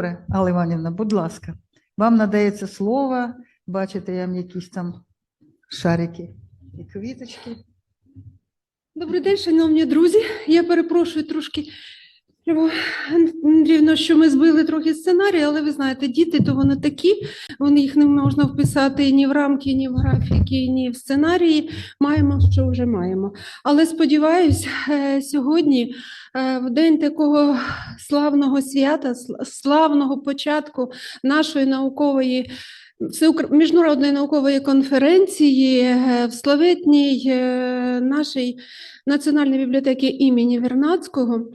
Добре, Алла Іванівна, будь ласка, вам надається слово. Бачите, я якісь там шарики і квіточки. Добрий день, шановні друзі. Я перепрошую трошки, Андріївна, що ми збили трохи сценарій, але ви знаєте, діти то вони такі, вони їх не можна вписати ні в рамки, ні в графіки, ні в сценарії. Маємо, що вже маємо. Але сподіваюсь, е, сьогодні, е, в день такого славного свята, славного початку нашої наукової. Міжнародної наукової конференції е, в славетній нашій Національної бібліотеки імені Вернадського.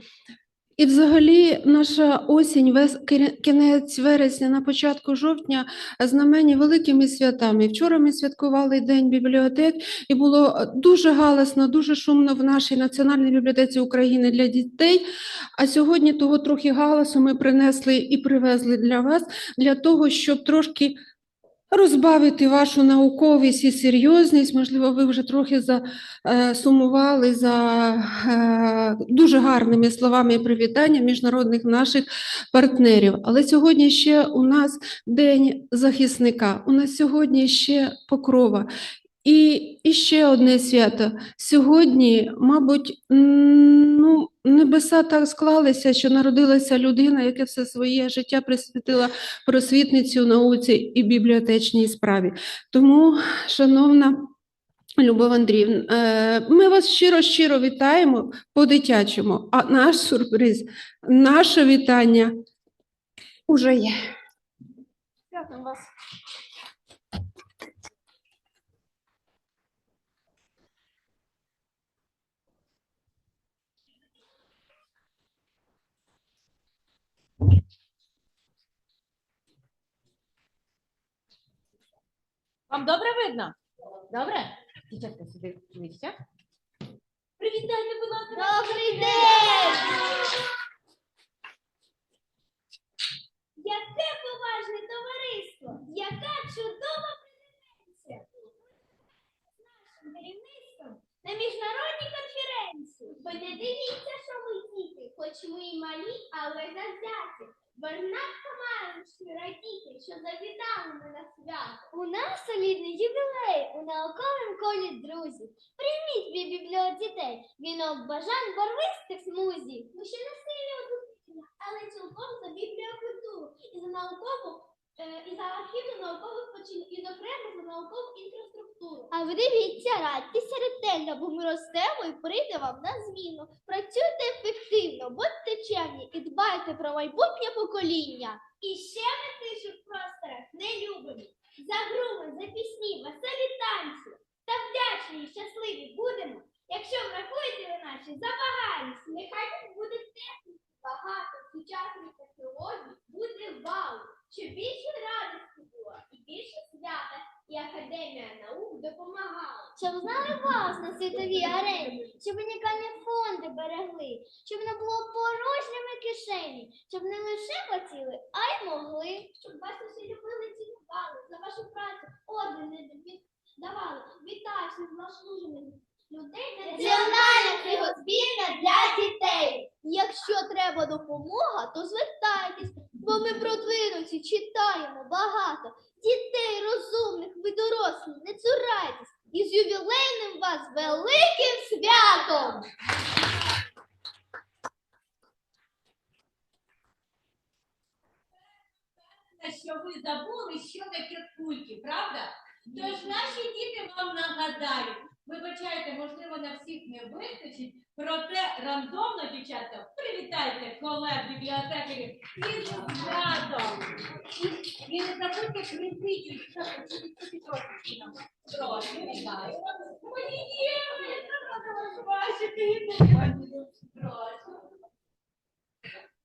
І взагалі наша осінь, вес- кінець вересня, на початку жовтня знамені великими святами. Вчора ми святкували День бібліотек, і було дуже галасно, дуже шумно в нашій Національній бібліотеці України для дітей. А сьогодні того трохи галасу ми принесли і привезли для вас, для того, щоб трошки розбавити вашу науковість і серйозність. Можливо, ви вже трохи засумували за е, дуже гарними словами і привітання міжнародних наших партнерів. Але сьогодні ще у нас День захисника, у нас сьогодні ще покрова. І, і ще одне свято. Сьогодні, мабуть, ну, небеса так склалися, що народилася людина, яка все своє життя присвятила просвітницю науці і бібліотечній справі. Тому, шановна Любов Андріївна, е, ми вас щиро-щиро вітаємо по-дитячому, а наш сюрприз, наше вітання уже є. Дякую вас. Вам добре видно? Добре? Дівчатка, сюди ближче. Привітайте, будь ласка. Добрий день! Яке поважне товариство! Яка чудова презентація! З нашим керівництвом на міжнародній конференції. Ви не дивіться, що ми діти, хоч ми і малі, але завзяті. Бернатка Марочки радіти, що завітали ми на свято. У нас солідний ювілей у науковому колі друзів. Прийміть від бібліотітей вінок бажань барвистих смузів. Ми ще не сильні у але цілком за бібліокультуру і за наукову і за архівну наукову спочинку, і зокрема за наукову інфраструктуру. А ви дивіться, радьтеся ретельно, бо ми ростемо і прийде вам на зміну. Працюйте ефективно, чемні і дбайте про майбутнє покоління. І ще ми в просторах не любимо. За груми, за пісні, веселі танці. Та вдячні і щасливі будемо. Якщо врахуєте ви наші забаганці, нехай тут буде техніки, багато сучасних технологій, буде вау, щоб більше радості було і більше свята, і Академія наук допомагала. Щоб знали вас на світовій арені, щоб унікальні фонди берегли, щоб не було порожніми кишені, щоб не лише хотіли, а й могли, щоб вас усі любили, цінували, за вашу працю ордени від- давали. Вітаю всіх заслужених людей Національна книгозбірня для дітей. Якщо треба допомога, то звертайтесь, бо ми продвинуті, читаємо багато. Дітей розумних, ви дорослі, не цурайтесь. І з ювілейним вас великим святом! що ви забули, що таке кульки, правда? Тож наші діти вам нагадають. Вибачайте, можливо, на всіх не вистачить, проте рандомно, дівчата, привітайте колег бібліотекарів із святом. І, і не забудьте тільки трошки бачити. Прошу.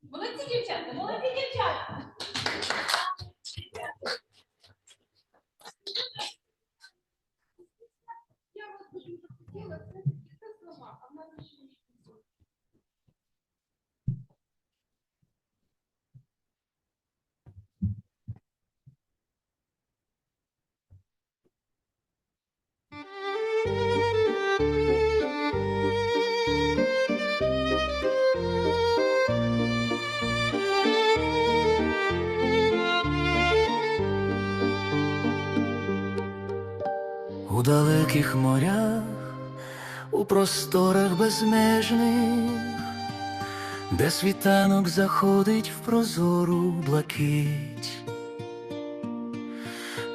Молодці дівчата, молодці дівчата. У далеких морях, у просторах безмежних, де світанок заходить в прозору блакить.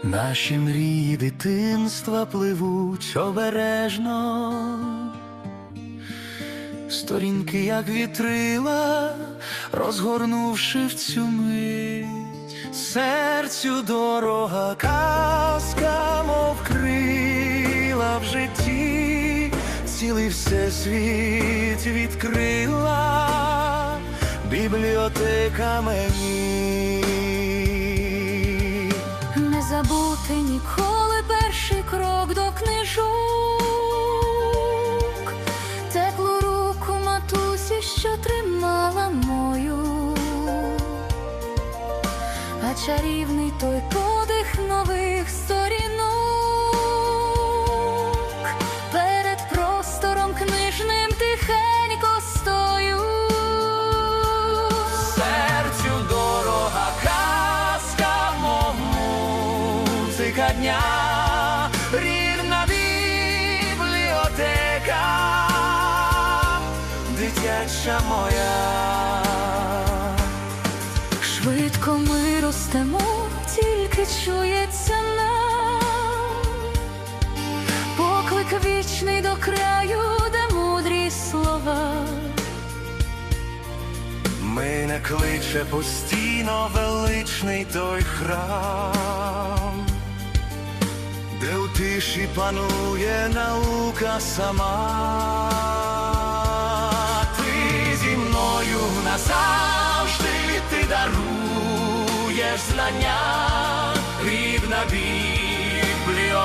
Наші мрії дитинства пливуть обережно, сторінки, як вітрила, розгорнувши в цю мить, серцю дорога казка, мов цілий всесвіт відкрила бібліотека мені. Не забути ніколи перший крок до книжок, теплу руку матусі, що тримала мою, а чарівний той подих нових кличе постійно величний той храм, де у тиші панує наука сама. Ти зі мною назавжди ти даруєш знання, рідна бібліотека,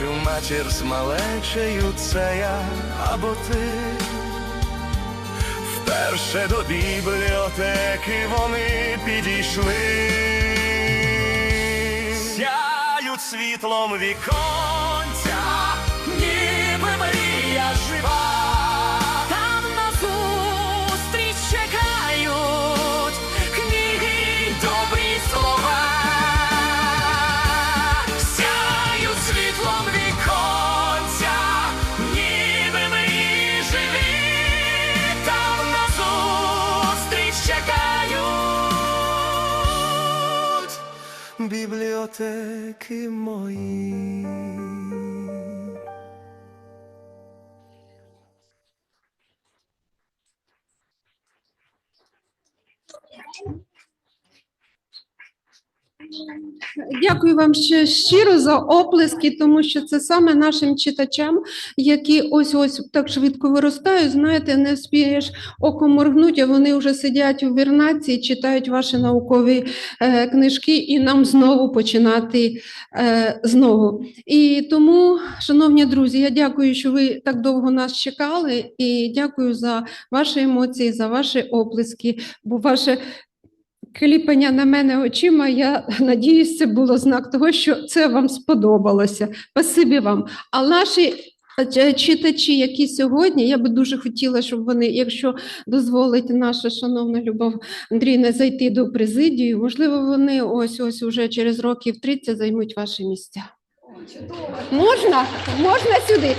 Бачу матір з малечею, це я або ти. Вперше до бібліотеки вони підійшли. Сяють світлом віконця, ніби мрія жива. Бібліотеки мої. Дякую вам ще щиро за оплески, тому що це саме нашим читачам, які ось ось так швидко виростають. Знаєте, не вспієш оком моргнуть, а вони вже сидять у вірнаці читають ваші наукові е, книжки, і нам знову починати е, знову. І тому, шановні друзі, я дякую, що ви так довго нас чекали, і дякую за ваші емоції, за ваші оплески, бо ваше кліпання на мене очима, я надіюсь, це було знак того, що це вам сподобалося. Спасибі вам. А наші е, читачі, які сьогодні, я би дуже хотіла, щоб вони, якщо дозволить наша шановна Любов Андрійна зайти до президії, можливо, вони ось ось уже через років 30 займуть ваші місця. Можна? Можна сюди?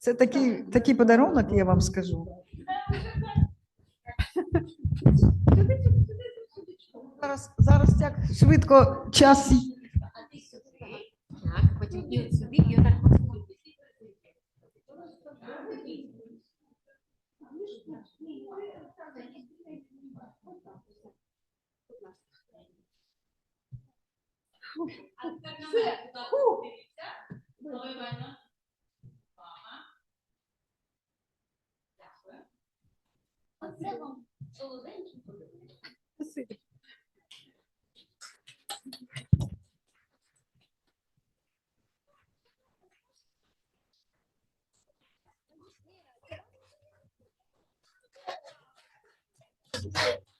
Це такий, такий подарунок, я вам скажу. Зараз, зараз як швидко час. Так, вам солоденький as well.